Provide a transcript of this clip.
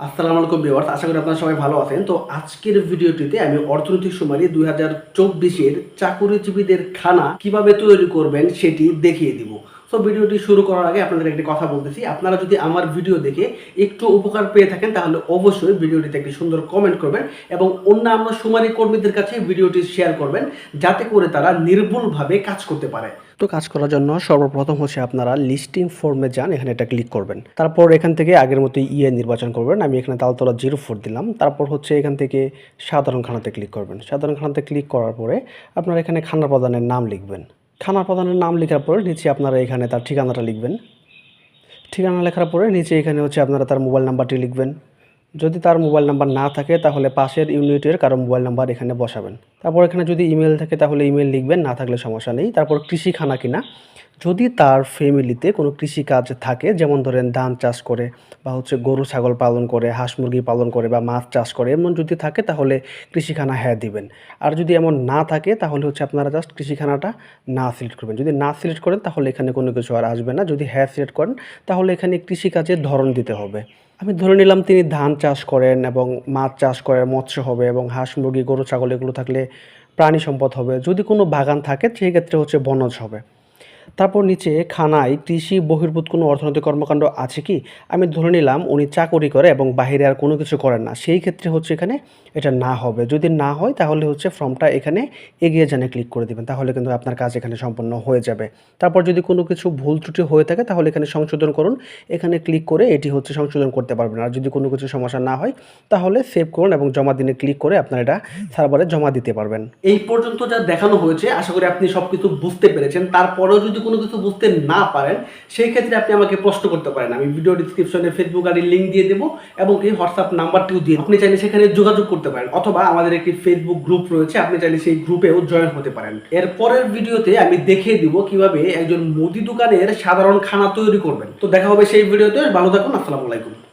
আসসালামু আলাইকুম ভিউয়ার্স, আশা করি আপনারা সবাই ভালো আছেন। তো আজকের ভিডিওটিতে আমি অর্থনৈতিক সুমারি দুই হাজার চব্বিশের চাকুরিজীবীদের খানা কীভাবে তৈরি করবেন সেটি দেখিয়ে দিব। তো ভিডিওটি শুরু করার আগে আপনাদের একটি কথা বলতেছি। আপনারা যদি আমার ভিডিও দেখে একটু উপকার পেয়ে থাকেন, তাহলে অবশ্যই ভিডিওটিতে একটি সুন্দর কমেন্ট করবেন এবং অন্যান্য সুমারি কর্মীদের কাছে ভিডিওটি শেয়ার করবেন, যাতে করে তারা নির্ভুলভাবে কাজ করতে পারে। তো কাজ করার জন্য সর্বপ্রথম হচ্ছে আপনারা লিস্টিং ফর্মে যান, এখানে এটা ক্লিক করবেন। তারপর এখান থেকে আগের মতো ইয়ে নির্বাচন করবেন। আমি এখানে তালতলা জিরো ফোর দিলাম। তারপর হচ্ছে এখান থেকে সাধারণ খানাতে ক্লিক করবেন। সাধারণ খানাতে ক্লিক করার পরে আপনারা এখানে খানা প্রদানের নাম লিখবেন। খানা প্রধানের নাম লেখার পরে নিচে আপনারা এখানে তার ঠিকানাটা লিখবেন। ঠিকানা লেখার পরে নিচে এখানে হচ্ছে আপনারা তার মোবাইল নাম্বারটি লিখবেন। যদি তার মোবাইল নাম্বার না থাকে, তাহলে পাশের ইউনিটের কারও মোবাইল নাম্বার এখানে বসাবেন। তারপর এখানে যদি ইমেল থাকে, তাহলে ইমেল লিখবেন, না থাকলে সমস্যা নেই। তারপর কৃষিখানা কিনা। যদি তার ফ্যামিলিতে কোনো কৃষি কাজ থাকে, যেমন ধরেন ধান চাষ করে বা হচ্ছে গরু, ছাগল পালন করে, হাঁস মুরগি পালন করে বা মাছ চাষ করে, এমন যদি থাকে, তাহলে কৃষিখানা হ্যাঁ দিবেন। আর যদি এমন না থাকে, তাহলে হচ্ছে আপনারা জাস্ট কৃষিখানাটা না সিলেক্ট করবেন। যদি না সিলেক্ট করেন, তাহলে এখানে কোনো কিছু আর আসবে না। যদি হ্যাঁ সিলেক্ট করেন, তাহলে এখানে কৃষিকাজের ধরন দিতে হবে। আমি ধরে নিলাম তিনি ধান চাষ করেন এবং মাছ চাষ করেন, মৎস্য হবে এবং হাঁস, মুরগি, গরু, ছাগল, এগুলো থাকলে প্রাণী সম্পদ হবে। যদি কোনো বাগান থাকে সেই ক্ষেত্রে হচ্ছে বনজ হবে। তারপর নিচে খানায় কৃষি বহির্ভূত কোনো অর্থনৈতিক কর্মকাণ্ড আছে কি? আমি ধরে নিলাম উনি চাকরি করে এবং বাইরে আর কোনো কিছু করেন না। সেই ক্ষেত্রে হচ্ছে এখানে এটা না হবে। যদি না হয় তাহলে হচ্ছে ফর্মটা এখানে এগিয়ে জানে ক্লিক করে দেবেন। তাহলে কিন্তু আপনার কাজ এখানে সম্পন্ন হয়ে যাবে। তারপর যদি কোনো কিছু ভুল ত্রুটি হয়ে থাকে তাহলে এখানে সংশোধন করুন। এখানে ক্লিক করে এটি হচ্ছে সংশোধন করতে পারবেন। আর যদি কোনো কিছু সমস্যা না হয় তাহলে সেভ করুন এবং জমা দিনে ক্লিক করে আপনার এটা সার্ভারে জমা দিতে পারবেন। এই পর্যন্ত যা দেখানো হয়েছে, আশা করি আপনি সব কিছু বুঝতে পেরেছেন। তারপরেও যদি কোনো কিছু বুঝতে না পারেন, সেই ক্ষেত্রে আপনি আমাকে প্রশ্ন করতে পারেন। আমি ভিডিও ডিসক্রিপশনে ফেসবুক আইডির লিঙ্ক দিয়ে দেবো এবং এই হোয়াটসঅ্যাপ নাম্বারটিও দিয়ে আপনি চাইলে সেখানে যোগাযোগ করতে পারেন, অথবা আমাদের একটি ফেসবুক গ্রুপ রয়েছে, আপনি চাইলে সেই গ্রুপেও জয়েন হতে পারেন। এর পরের ভিডিওতে আমি দেখিয়ে দিব কীভাবে একজন মুদি দোকানের সাধারণ খানা তৈরি করবেন। তো দেখা হবে সেই ভিডিওতে ভালো থাকুন, আসসালামু আলাইকুম।